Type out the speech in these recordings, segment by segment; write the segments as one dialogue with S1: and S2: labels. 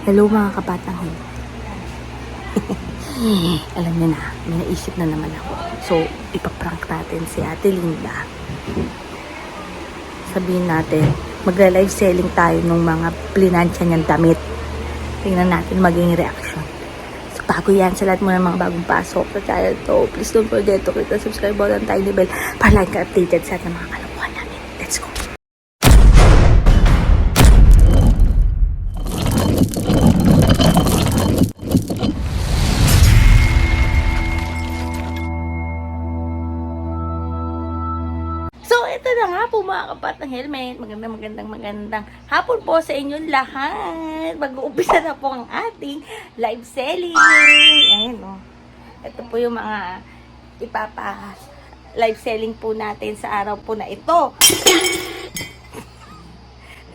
S1: Hello mga kabatang. Alam niyo na, may naisip na naman ako. So, ipaprank natin si Ate Linda. Sabihin natin, magla-live selling tayo ng mga plinansya niyang damit. Tingnan natin maging reaction. So, bago yan, sa lahat mo ng mga bagong pasok sa channel to, please don't forget to click the subscribe button, tiny bell, para like updated sa ating mga ito na nga po mga kapat ng helmet. Magandang, magandang, magandang hapon po sa inyong lahat. Mag-uumpisa na po ang ating live selling. Ayan, oh. Ito po yung mga ipapa live selling po natin sa araw po na ito.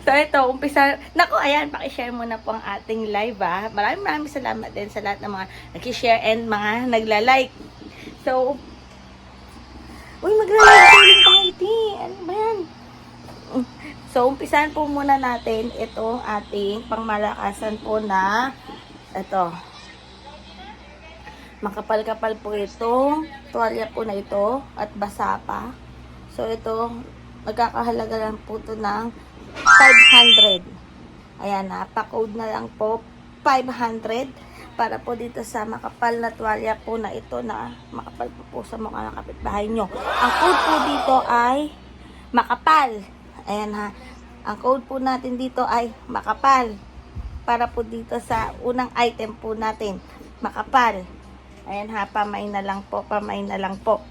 S1: So, ito, umpisa. Naku, ayan, pakishare mo na po ang ating live, ah. Maraming maraming salamat din sa lahat ng mga nag-share and mga nagla-like. So, Uy, magla-live selling tayo, ti. Ano ba yan? So, umpisahan po muna natin itong ating pangmalakasan po na ito. Makapal-kapal po itong tuwalya po na ito at basa pa. So, ito, magkakahalaga lang po ito ng 500. Ayan na, pa-code na lang po 500 para po dito sa makapal na tuwalya po na ito na makapal po po sa mukha ng kapitbahay nyo. Ang code po dito ay makapal. Ayan ha. Ang code po natin dito ay makapal. Para po dito sa unang item po natin. Makapal. Ayan ha, pamay na lang po, pamay na lang po.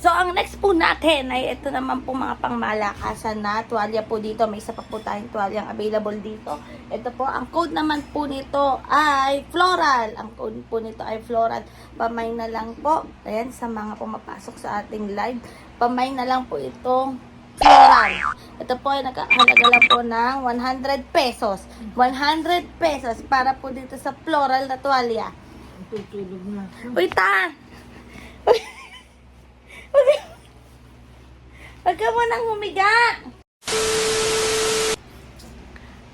S1: So, ang next po natin ay ito naman po mga pangmalakasan na tuwalya po dito. May isa pa po tayong tuwalyang available dito. Ito po, ang code naman po nito ay floral. Ang code po nito ay floral. Pamay na lang po. Ayan, sa mga pumapasok sa ating live. Pamay na lang po itong floral. Ito po ay nakahalaga lang po ng 100 pesos. 100 pesos para po dito sa floral na tuwalya.
S2: Tutulog na.
S1: Uy, ta! Huwag ka- Huwag ka mo nang humiga!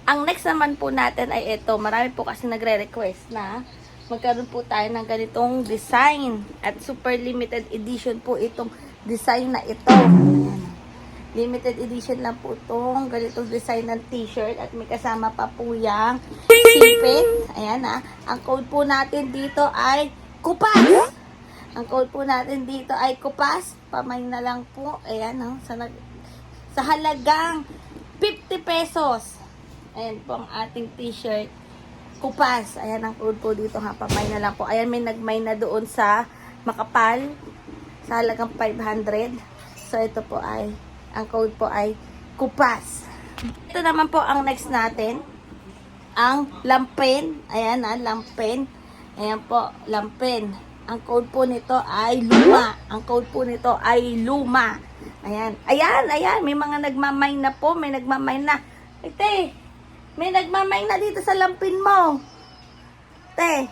S1: Ang next naman po natin ay ito. Marami po kasi nagre-request na magkaroon po tayo ng ganitong design. At super limited edition po itong design na ito. Ayan. Limited edition lang po itong ganitong design ng t-shirt. At may kasama pa po yung sipit. Ayan ah. Ang code po natin dito ay kupas. Ang code po natin dito ay kupas. Pamay na lang po. Ayan, no? Sa, nag- sa halagang 50 pesos. Ayan po ang ating t-shirt. Kupas. Ayan ang code po dito ha. Pamay na lang po. Ayan, may nagmay na doon sa makapal. Sa halagang 500. So, ito po ay, ang code po ay kupas. Ito naman po ang next natin. Ang lampen. Ayan ha, lampen. Ayan po, lampen. Ang code po nito ay luma. Ang code po nito ay luma. Ayan. Ayan, ayan. May mga nagmamay na po. May nagmamay na. Ay, te. May nagmamay na dito sa lampin mo. Te.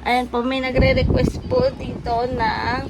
S1: Ayan po, may nagre-request po dito na